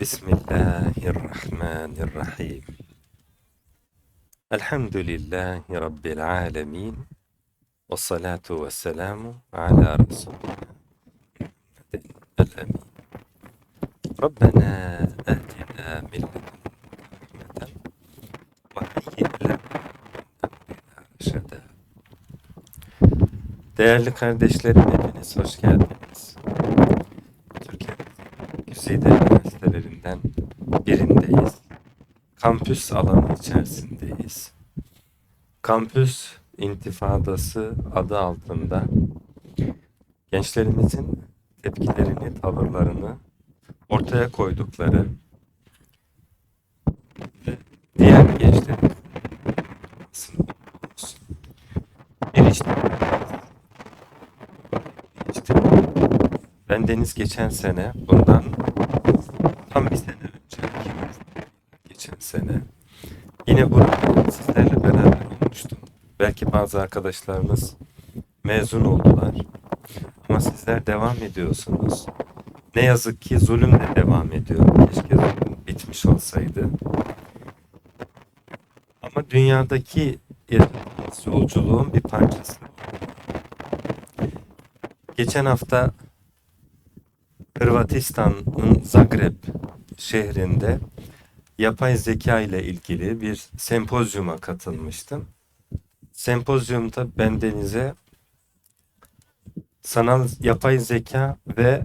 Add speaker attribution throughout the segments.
Speaker 1: بسم الله الرحمن الرحيم الحمد لله رب العالمين والصلاة والسلام على رسولنا الأمين ربنا آتنا من لدنك رحمة وهيئ لنا رشدا Değerli kardeşlerim hepiniz hoş geldiniz. Birindeyiz. Kampüs alanı içerisindeyiz. Kampüs intifadası adı altında gençlerimizin tepkilerini, tavırlarını ortaya koydukları ve diğer gençlerin işte işte ben Deniz geçen sene bundan tam bir sene sene yine burada sizlerle beraber olmuştum. Belki bazı arkadaşlarınız mezun oldular. Ama sizler devam ediyorsunuz. Ne yazık ki zulüm de devam ediyor. Keşke zulüm bitmiş olsaydı. Ama dünyadaki yolculuğun bir parçası. Geçen hafta Hırvatistan'ın Zagreb şehrinde yapay zeka ile ilgili bir sempozyuma katılmıştım. Sempozyumda bendenize sanal yapay zeka ve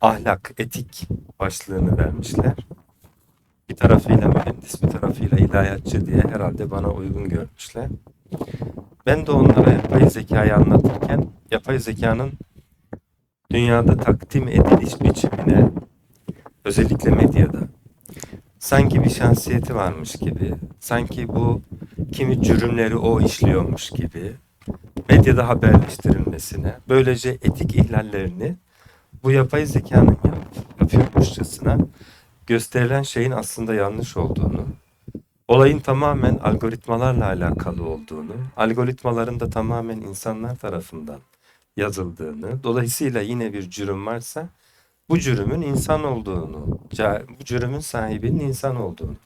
Speaker 1: ahlak, etik başlığını vermişler. Bir tarafıyla mühendis, bir tarafıyla ilahiyatçı diye herhalde bana uygun görmüşler. Ben de onlara yapay zekayı anlatırken yapay zekanın dünyada takdim ediliş biçimine özellikle medyada sanki bir şansiyeti varmış gibi, sanki bu kimi cürümleri o işliyormuş gibi medyada haberleştirilmesine, böylece etik ihlallerini bu yapay zekanın yap, yapıyormuşçasına gösterilen şeyin aslında yanlış olduğunu, olayın tamamen algoritmalarla alakalı olduğunu, algoritmaların da tamamen insanlar tarafından yazıldığını, dolayısıyla yine bir cürüm varsa bu cürümün insan olduğunu, bu cürümün sahibinin insan olduğunu.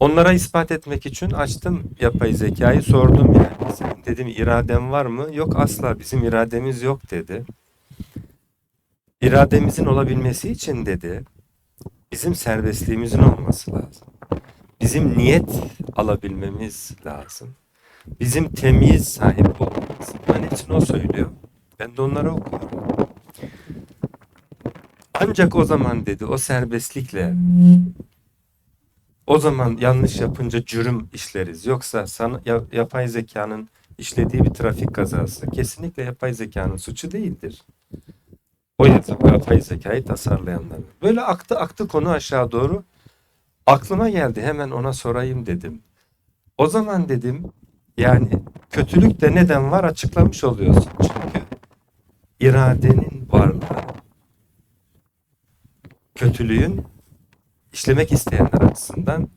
Speaker 1: Onlara ispat etmek için açtım yapay zekayı sordum yani. Dedim iraden var mı? Yok asla bizim irademiz yok dedi. İrademizin olabilmesi için dedi bizim serbestliğimizin olması lazım. Bizim niyet alabilmemiz lazım. Bizim temiz sahip olmamız. Ben hepsini o söylüyor. Ben de onları okuyorum. Ancak o zaman dedi o serbestlikle o zaman yanlış yapınca cürüm işleriz. Yoksa sana, ya- yapay zekanın işlediği bir trafik kazası kesinlikle yapay zekanın suçu değildir. O yap- yapay zekayı tasarlayanlar. Böyle aktı aktı konu aşağı doğru. Aklıma geldi hemen ona sorayım dedim. O zaman dedim yani kötülük de neden var açıklamış oluyorsun. Çünkü iradenin varlığı kötülüğün işlemek isteyenler açısından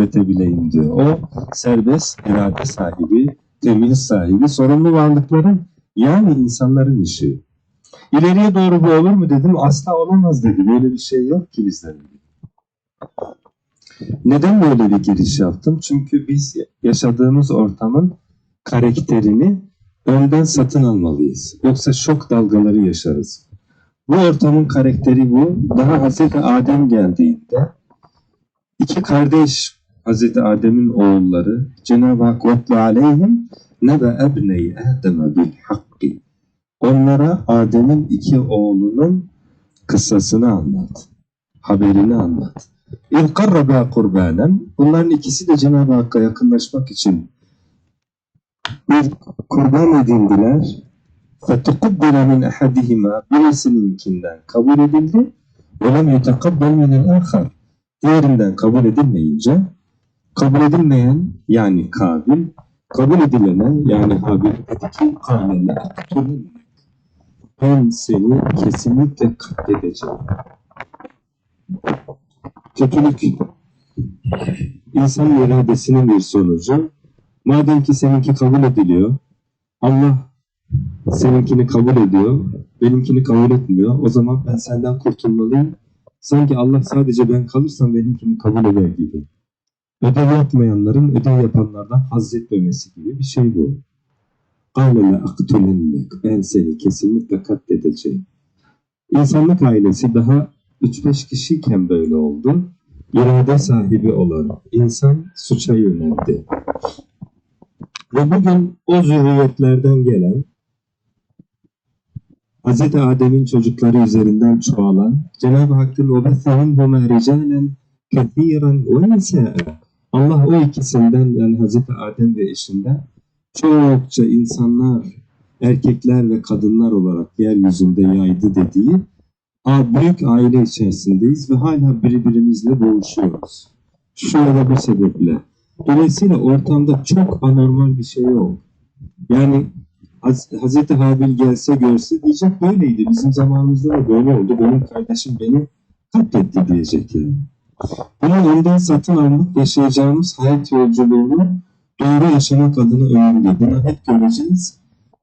Speaker 2: üretebileyim diyor. O serbest irade sahibi, temiz sahibi, sorumlu varlıkların yani insanların işi. İleriye doğru bu olur mu dedim. Asla olamaz dedi. Böyle bir şey yok ki bizden. Neden böyle bir giriş yaptım? Çünkü biz yaşadığımız ortamın karakterini önden satın almalıyız. Yoksa şok dalgaları yaşarız. Bu ortamın karakteri bu. Daha Hazreti Adem geldiğinde iki kardeş Hazreti Adem'in oğulları Cenab-ı Hak vetlu aleyhim nebe ebneyi Adem'e bil hakki onlara Adem'in iki oğlunun kıssasını anlat. Haberini anlat. اِذْ قَرَّبَا قُرْبَانًا Bunların ikisi de Cenab-ı Hakk'a yakınlaşmak için bir kurban edindiler. فَتُقُبِّلَ مِنْ اَحَدِهِمَا Birisininkinden kabul edildi. وَلَمْ يُتَقَبَّلْ مِنَ الْآخَرِ Diğerinden kabul edilmeyince kabul edilmeyen yani Kabil kabul edilene yani Habil dedi ki Kabil'e ben seni kesinlikle katledeceğim. Kötülük insan iradesinin bir sonucu. Madem ki seninki kabul ediliyor, Allah seninkini kabul ediyor, benimkini kabul etmiyor. O zaman ben senden kurtulmalıyım. Sanki Allah sadece ben kalırsam benimkini kabul eder gibi Ödev yapmayanların ödev yapanlardan haz etmemesi gibi bir şey bu. Kâlele aktülennek. Ben seni kesinlikle katledeceğim. İnsanlık ailesi daha 3-5 kişiyken böyle oldu. İrade sahibi olan insan suça yöneldi. Ve bugün o zürriyetlerden gelen Hz. Adem'in çocukları üzerinden çoğalan Cenab-ı Hakk'ın وَبَثَّهُمْ هُمَا رِجَالًا كَثِيرًا وَنِسَاءً Allah o ikisinden yani Hz. Adem ve eşinden çokça insanlar, erkekler ve kadınlar olarak yeryüzünde yaydı dediği büyük aile içerisindeyiz ve hala birbirimizle boğuşuyoruz. Şöyle bu sebeple. Dolayısıyla ortamda çok anormal bir şey yok. Yani Haz- Hazreti Habil gelse görse diyecek böyleydi. Bizim zamanımızda da böyle oldu. Benim kardeşim beni katletti diyecek yani. Bunu ondan satın almak yaşayacağımız hayat yolculuğunu doğru yaşamak adına önemli. Bunu hep göreceğiz.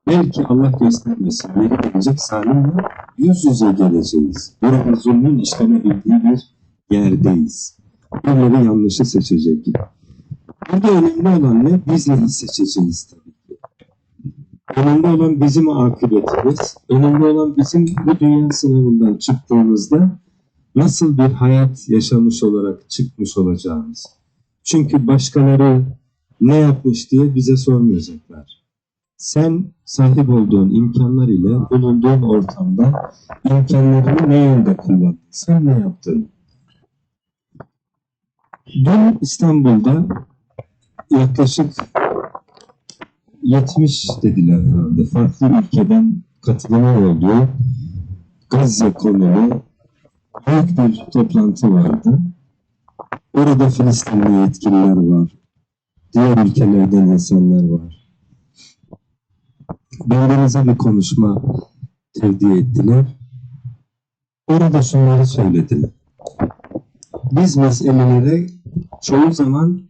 Speaker 2: Belki Allah göstermesin. Yeri gelecek salimle yüz yüze geleceğiz. Burada zulmün işlenebildiği bir yerdeyiz. Birileri yanlışı seçecek. Burada önemli olan ne? Biz neyi seçeceğiz tabii ki. Önemli olan bizim akıbetimiz. Önemli olan bizim bu dünya sınavından çıktığımızda nasıl bir hayat yaşamış olarak çıkmış olacağımız. Çünkü başkaları ne yapmış diye bize sormayacaklar. Sen sahip olduğun imkanlar ile bulunduğun ortamda imkanlarını ne yönde kullandın? Sen ne yaptın? Dün İstanbul'da yaklaşık 70 dediler herhalde farklı ülkeden katılımın olduğu Gazze konulu büyük bir toplantı vardı. Orada Filistinli yetkililer var. Diğer ülkelerden insanlar var. Bendenize bir konuşma tevdi ettiler. Orada şunları söylediler. Biz meselelere çoğu zaman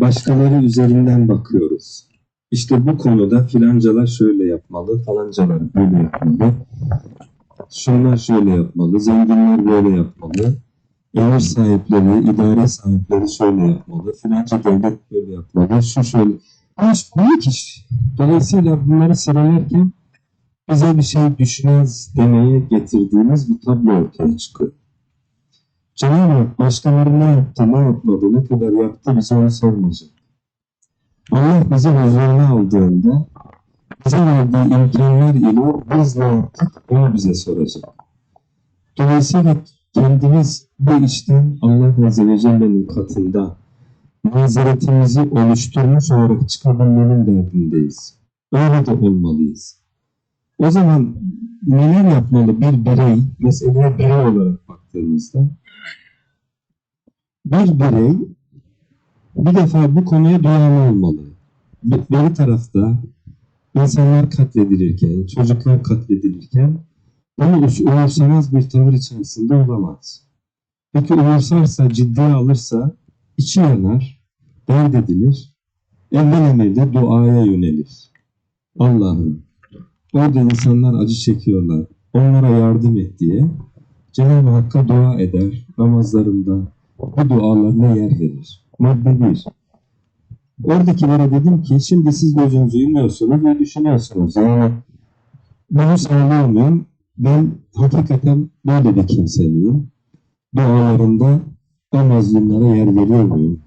Speaker 2: başkaları üzerinden bakıyoruz. İşte bu konuda filancalar şöyle yapmalı, falancalar böyle yapmalı. Şunlar şöyle yapmalı, zenginler böyle yapmalı. Emir sahipleri, idare sahipleri şöyle yapmalı. Filanca devlet böyle yapmalı. Şu şöyle. Bu iş büyük iş. Dolayısıyla bunları sıralarken bize bir şey düşmez demeye getirdiğimiz bir tablo ortaya çıkıyor. Cenab-ı Hak başkaları ne yaptı, ne yapmadı, ne kadar yaptı bize onu sormayacak. Allah bizi huzuruna aldığında bize verdiği imkanlar ile biz ne yaptık bize soracak. Dolayısıyla kendimiz bu işten Allah Azze ve Celle'nin katında mazeretimizi oluşturmuş olarak çıkabilmenin derdindeyiz. Öyle de olmalıyız. O zaman neler yapmalı bir birey, meseleye birey olarak baktığımızda bir birey bir defa bu konuya duyarlı olmalı. Bir tarafta insanlar katledilirken, çocuklar katledilirken bunu umursamaz bir tavır içerisinde olamaz. Peki umursarsa, ciddiye alırsa içi yanar, dert edilir, evvel emirde duaya yönelir. Allah'ım orada insanlar acı çekiyorlar, onlara yardım et diye Cenab-ı Hakk'a dua eder, namazlarında bu dualarına yer verir. Madde bir. Oradakilere dedim ki şimdi siz gözünüzü yumuyorsunuz ve düşünüyorsunuz. Yani bunu sağlıyor muyum? Ben hakikaten böyle bir kimse miyim? Dualarında o mazlumlara yer veriyor muyum?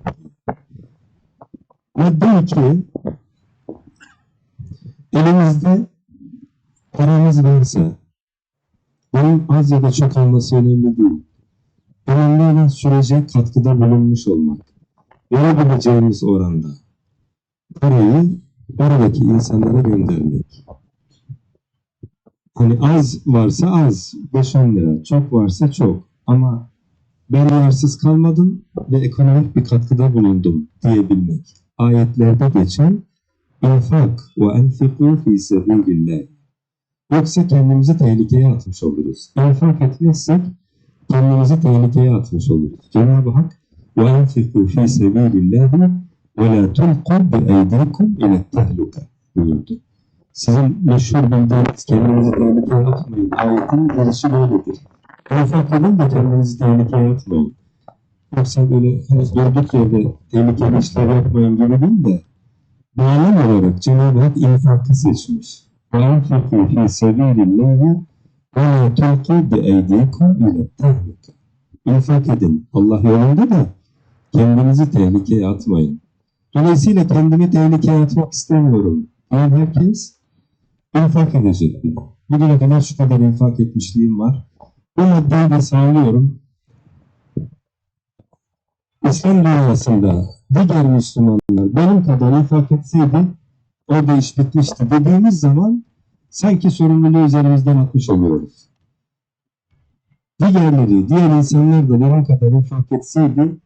Speaker 2: Madde iki. Elimizde paramız varsa bunun az ya da çok olması önemli değil. önemli olan sürece katkıda bulunmuş olmak. Verebileceğimiz oranda parayı oradaki insanlara göndermek. Hani az varsa az, 5-10 lira. Çok varsa çok. Ama ben yarsız kalmadım ve ekonomik bir katkıda bulundum diyebilmek. Ayetlerde geçen infak ve enfiku fi sebilillah. Yoksa kendimizi tehlikeye atmış oluruz. İnfak etmezsek kendimizi tehlikeye atmış oluruz. Cenab-ı Hak ve enfiku fi sebilillahi وَلَا تُلْقُوا بِاَيْدِيكُمْ اِلَى التَّهْلُكَ buyurdu. Sizin meşhur bildiğiniz kendinizi tehlikeye atmayın. Ayetin gelişi böyledir. Muvaffakladın da kendinizi tehlikeye atmayın. Yoksa böyle hani durduk yerde tehlikeli işler yapmayın gibi değil de bağlam olarak Cenab-ı Hak infakı seçmiş. وَاَنْفِقُوا فِي سَب۪يلِ اللّٰهِ وَلَا تُلْقُوا بِاَيْدِيكُمْ اِلَى التَّهْلُكَ İnfak edin. Allah yolunda da kendinizi tehlikeye atmayın. Dolayısıyla kendimi tehlikeye atmak istemiyorum. diyen herkes infak edecek. Bugüne kadar şu kadar infak etmişliğim var. Bu maddeyi de sağlıyorum. İslam dünyasında diğer Müslümanlar benim kadar infak etseydi orada iş bitmişti dediğimiz zaman sanki sorumluluğu üzerimizden atmış oluyoruz. Diğerleri, diğer insanlar da benim kadar infak etseydi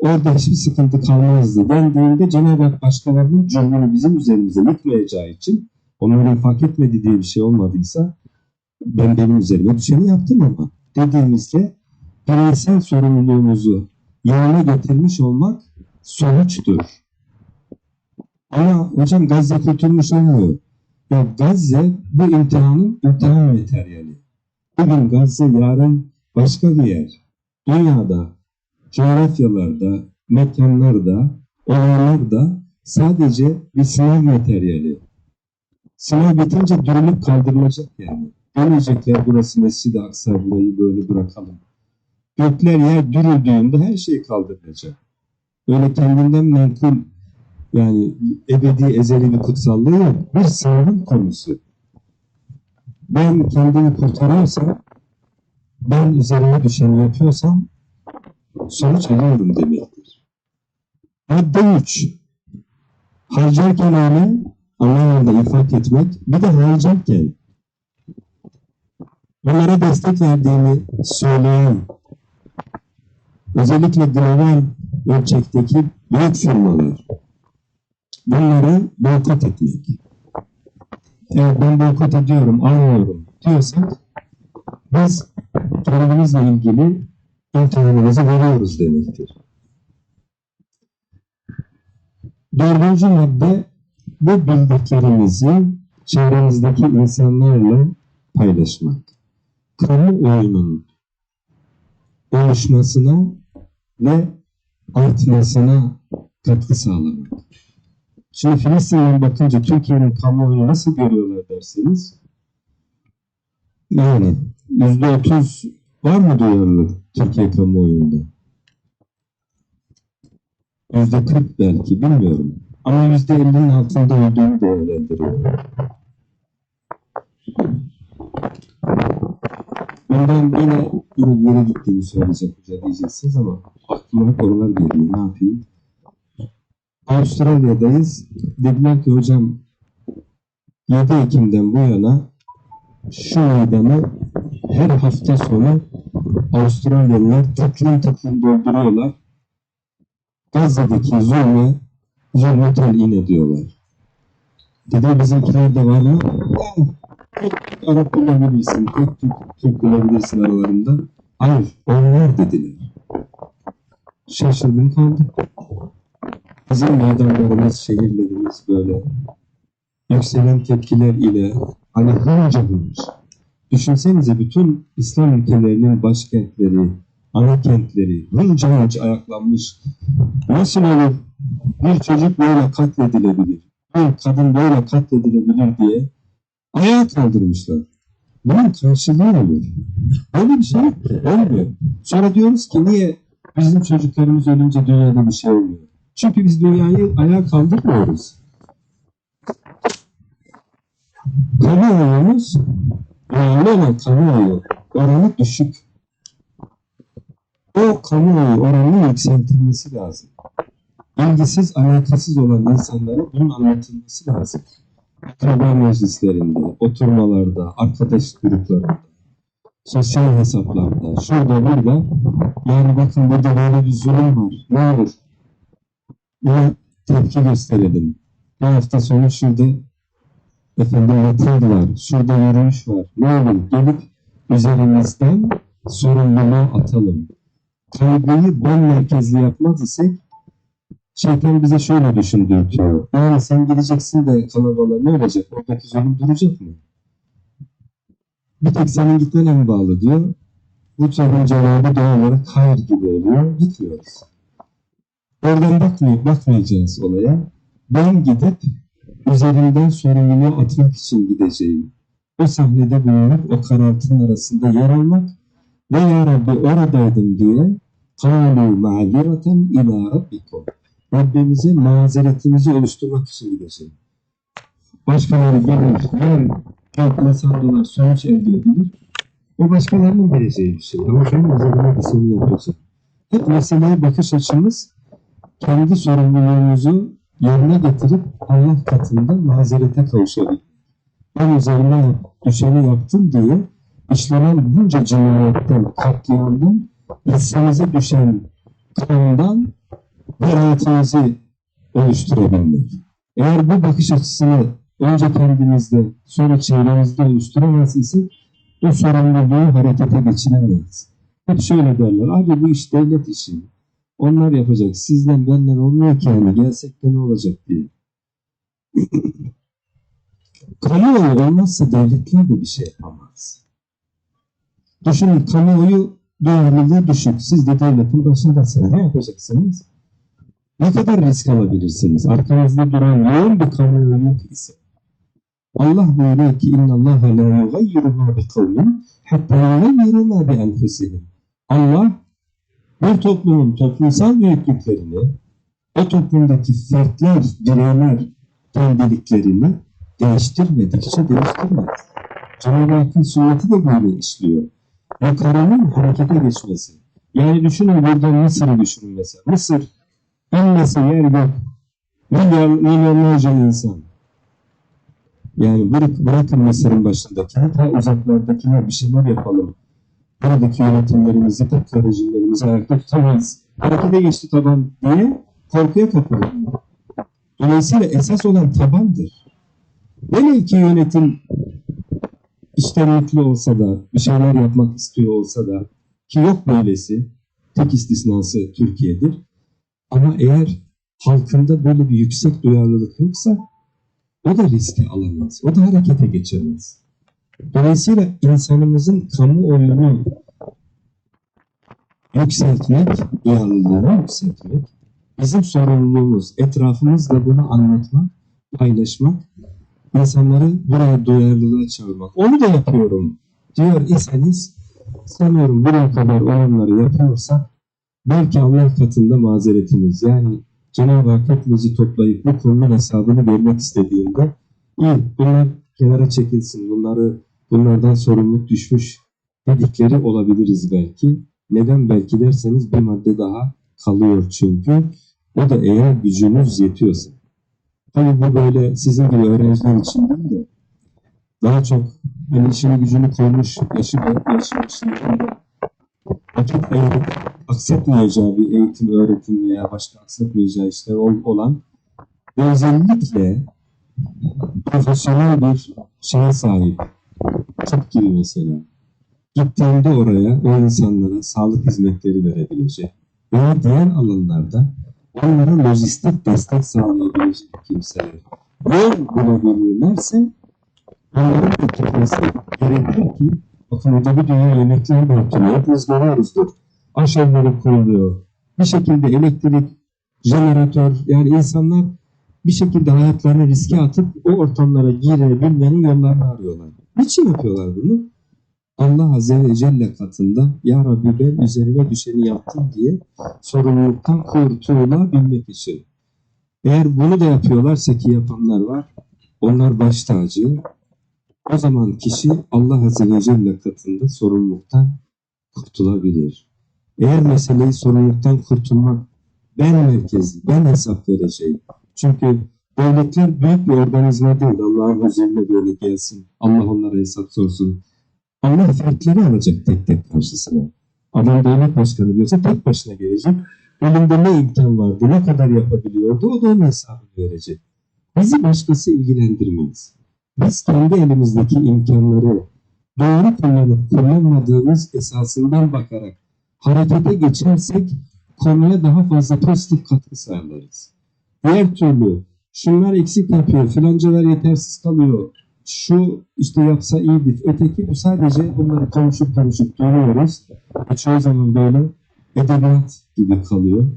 Speaker 2: orada hiçbir sıkıntı kalmazdı dendiğinde Cenab-ı Hak başkalarının cürmünü bizim üzerimize yıkmayacağı için onlar infak etmedi diye bir şey olmadıysa ben benim üzerime düşeni yaptım ama dediğimizde bireysel sorumluluğumuzu yerine getirmiş olmak sonuçtur. Ama hocam Gazze kurtulmuş olmuyor. Ya Gazze bu imtihanın imtihan materyali. Bugün Gazze yarın başka bir yer. Dünyada, coğrafyalarda, mekanlarda, olaylarda sadece bir sınav materyali. Sınav bitince dürülüp kaldırılacak yani. Demeyecekler burası Mescid-i Aksa burayı böyle bırakalım. Gökler yer dürüldüğünde her şey kaldırılacak. Öyle kendinden menkul yani ebedi ezeli bir kutsallığı yok. Bir sınavın konusu. Ben kendimi kurtararsam ben üzerime düşeni yapıyorsam sonuç alıyorum demektir. Madde 3. Harcarken öyle Allah yolunda infak etmek bir de harcarken onlara destek verdiğini söyleyen özellikle global ölçekteki büyük firmalar bunları boykot etmek. Evet ben boykot ediyorum, almıyorum diyorsak biz kendimizle ilgili imtihanımızı veriyoruz demektir. Dördüncü madde bu bildiklerimizi çevremizdeki insanlarla paylaşmak. Kamuoyunun oluşmasına ve artmasına katkı sağlamak. Şimdi Filistin'den bakınca Türkiye'nin kamuoyunu nasıl görüyorlar derseniz yani yüzde otuz var mı duyarlılık Türkiye kamuoyunda? Yüzde kırk belki bilmiyorum. Ama yüzde ellinin altında olduğunu değerlendiriyorum. Ondan yine yine yere gittiğini söyleyecek hoca diyeceksiniz ama aklıma oralar geliyor. Ne yapayım? Avustralya'dayız. Dediler ki hocam 7 Ekim'den bu yana şu meydanı her hafta sonu Avustralyalılar tıklım tıklım dolduruyorlar. Gazze'deki zulme, zulme telin ediyorlar. Dedi bizimkiler de var mı? Tek Arap bulabilirsin, tek Türk, Türk bulabilirsin aralarında. Hayır, onlar dediler. Şaşırdım kaldım. Bizim meydanlarımız, şehirlerimiz böyle yükselen tepkiler ile hani hınca hınç. Düşünsenize bütün İslam ülkelerinin başkentleri, ana kentleri hınca hınç ayaklanmış. Nasıl olur bir çocuk böyle katledilebilir, bir kadın böyle katledilebilir diye ayağa kaldırmışlar. Bunun karşılığı olur. Böyle bir şey yok ki, olmuyor. Sonra diyoruz ki niye bizim çocuklarımız ölünce dünyada bir şey olmuyor? Çünkü biz dünyayı ayağa kaldırmıyoruz. Kamuoyumuz, önemli olan kamuoyu oranı düşük. o kamuoyu oranının yükseltilmesi lazım. İlgisiz, alakasız olan insanlara bunun anlatılması lazım. Akraba meclislerinde, oturmalarda, arkadaş gruplarında, sosyal hesaplarda, şurada burada yani bakın burada böyle bir zulüm var. Ne olur? Buna tepki gösterelim. Bu hafta sonu şurada efendim yatır var, şurada yürüyüş var. Ne olur gelip üzerimizden sorumluluğu atalım. Kaygıyı ben merkezli yapmaz isek şeytan bize şöyle düşündürtüyor. Yani sen gideceksin de kalabalığa ne olacak? Oradaki zulüm duracak mı? Bir tek senin gitmene mi bağlı diyor. Bu sorunun cevabı doğal olarak hayır gibi oluyor. Gitmiyoruz. Oradan bakmay bakmayacağız olaya. Ben gidip üzerinden sorumluluğu atmak için gideceğim. O sahnede bulunup o karartının arasında yer almak ve ya Rabbi oradaydım diye kâlu ma'zireten ilâ rabbikum. Rabbimize mazeretimizi oluşturmak için gideceğim. Başkaları gelir, her kökle sandılar, sonuç elde edilir. O başkalarının vereceği bir şey. Ama sen üzerine bir şey seni. Hep meseleye bakış açımız kendi sorumluluğumuzu yerine getirip Allah katında mazerete kavuşabilmek. Ben üzerime yap- düşeni yaptım diye işlenen bunca cinayetten, katliamdan, insanıza düşen kandan beraatimizi oluşturabilmek. Eğer bu bakış açısını önce kendimizde, sonra çevremizde oluşturamaz isek o sorumluluğu harekete geçiremeyiz. Hep şöyle derler, abi bu iş devlet işi. Onlar yapacak, sizden benden olmuyor ki yani gelsek de ne olacak diye. Kamuoyu olmazsa devletler de bir şey yapamaz. Düşünün kamuoyu duyarlılığı düşük. Siz de devletin başındasınız. Ne yapacaksınız? Ne kadar risk alabilirsiniz? Arkanızda duran yoğun bir kamuoyu yok ise. Allah buyuruyor ki inna Allah la yugayyiru ma bi kavmin hatta yugayyiru ma bi. Allah bir toplumun toplumsal büyüklüklerini, o toplumdaki fertler, bireyler kendiliklerini değiştirmedikçe değiştirmez. Cenab-ı sünneti de böyle işliyor. Yukarının harekete geçmesi. Yani düşünün burada Mısır'ı düşünün mesela. Mısır inmese yer yok. Milyar, milyonlarca insan. Yani bırak, bırakın Mısır'ın başındakini, ta uzaklardakiler bir şeyler yapalım. Buradaki yönetimlerimizi, tekrar rejimlerimizi ayakta tutamayız. Harekete geçti taban diye korkuya kapılır. Dolayısıyla esas olan tabandır. Velev ki yönetim iştenlikli olsa da, bir şeyler yapmak istiyor olsa da, ki yok böylesi, tek istisnası Türkiye'dir. Ama eğer halkında böyle bir yüksek duyarlılık yoksa o da riski alamaz, o da harekete geçemez. Dolayısıyla insanımızın kamuoyunu yükseltmek, duyarlılığını yükseltmek, bizim sorumluluğumuz, etrafımızla bunu anlatmak, paylaşmak, insanları buraya duyarlılığa çağırmak. Onu da yapıyorum diyor iseniz sanıyorum buraya kadar olanları yapıyorsak belki Allah katında mazeretimiz yani Cenab-ı Hak hepimizi toplayıp bu konunun hesabını vermek istediğinde iyi bunlar kenara çekilsin bunları bunlardan sorumluluk düşmüş dedikleri olabiliriz belki. Neden belki derseniz bir madde daha kalıyor çünkü. O da eğer gücünüz yetiyorsa. Tabii bu böyle sizin gibi öğrenciler için değil de daha çok hani işini gücünü koymuş, yaşı yaşı başında vakit ayırıp aksatmayacağı bir eğitim, öğretim veya başka aksatmayacağı işler ol- olan özellikle profesyonel bir şeye sahip. Tıp gibi mesela. Gittiğinde oraya o insanlara sağlık hizmetleri verebilecek veya diğer alanlarda onlara lojistik destek sağlayabilecek kimseler yol bulabilirlerse onların da gitmesi gerekir ki bakın bir dünya yemekler dağıtılıyor. Hepimiz görüyoruzdur. Aşevleri kuruluyor. Bir şekilde elektrik, jeneratör yani insanlar bir şekilde hayatlarını riske atıp o ortamlara girebilmenin yollarını arıyorlar. Niçin yapıyorlar bunu? Allah Azze ve Celle katında Ya Rabbi ben üzerime düşeni yaptım diye sorumluluktan kurtulabilmek için. Eğer bunu da yapıyorlarsa ki yapanlar var, onlar baş tacı. O zaman kişi Allah Azze ve Celle katında sorumluluktan kurtulabilir. Eğer meseleyi sorumluluktan kurtulmak, ben merkezli, ben hesap vereceğim. Çünkü devletler büyük bir organizma değil. Allah'ın huzuruna böyle gelsin. Allah onlara hesap sorsun. Allah fertleri alacak tek tek karşısına. Adam devlet başkanı diyorsa tek başına gelecek. Elinde ne imkan vardı, ne kadar yapabiliyordu o da onun hesabını verecek. Bizi başkası ilgilendirmez. Biz kendi elimizdeki imkanları doğru kullanıp kullanmadığımız esasından bakarak harekete geçersek konuya daha fazla pozitif katkı sağlarız. Diğer türlü şunlar eksik yapıyor, filancalar yetersiz kalıyor, şu işte yapsa iyidir, öteki bu sadece bunları konuşup konuşup duyuyoruz. Ve çoğu zaman böyle edebiyat gibi kalıyor.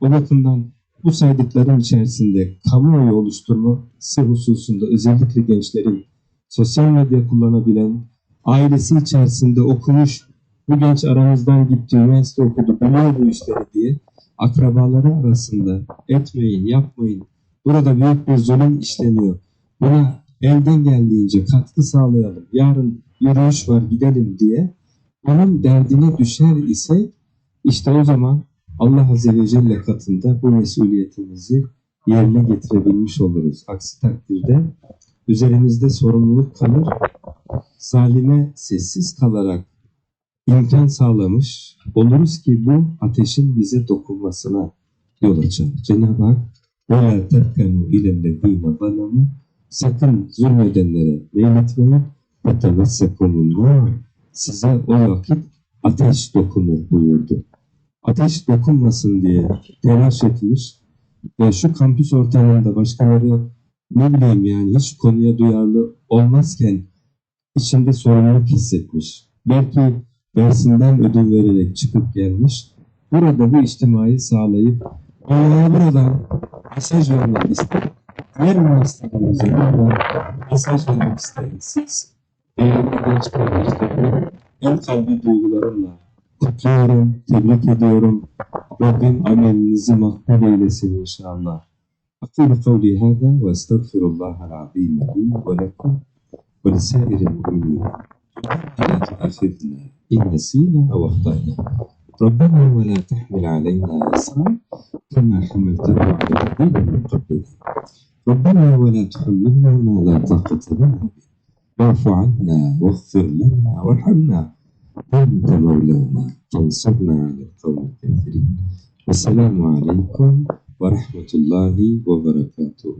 Speaker 2: O bakımdan bu saydıklarım içerisinde kamuoyu oluşturması hususunda özellikle gençlerin sosyal medya kullanabilen, ailesi içerisinde okumuş, bu genç aramızdan gitti, üniversite okudu, biliyor bu işleri diye akrabaları arasında etmeyin, yapmayın. Burada büyük bir zulüm işleniyor. Buna elden geldiğince katkı sağlayalım. Yarın yürüyüş var gidelim diye onun derdine düşer ise işte o zaman Allah Azze ve Celle katında bu mesuliyetimizi yerine getirebilmiş oluruz. Aksi takdirde üzerimizde sorumluluk kalır. Zalime sessiz kalarak imkan sağlamış oluruz ki bu ateşin bize dokunmasına yol açar. Cenab-ı Hak وَلَا تَرْكَنُوا اِلَى الَّذ۪ينَ ظَلَمُوا Sakın zulmedenlere meyletmeyin. وَتَمَسَّكُمُ النَّارِ Size o vakit ateş dokunur buyurdu. Ateş dokunmasın diye telaş etmiş ve şu kampüs ortamında başkaları ne bileyim yani hiç konuya duyarlı olmazken içinde sorumluluk hissetmiş. Belki dersinden ödün vererek çıkıp gelmiş. Burada bu içtimayı sağlayıp Allah'a buradan Diğer üniversitelerimize buradan mesaj vermek isteriz. Değerli genç kardeşlerim, en kalbi duygularımla kutluyorum, tebrik ediyorum. Rabbim amelinizi makbul eylesin inşallah. أقول قولي هذا وأستغفر الله العظيم لي ولكم ولسائر المؤمنين لا تؤاخذنا إن نسينا أو أخطأنا ربنا ولا تحمل علينا إصرا كما حملته على الذين من قبلنا. ربنا ولا تحملنا ما لا طاقة لنا به. واعف عنا واغفر لنا وارحمنا. أنت مولانا فانصرنا على القوم الكافرين. والسلام عليكم ورحمة الله وبركاته.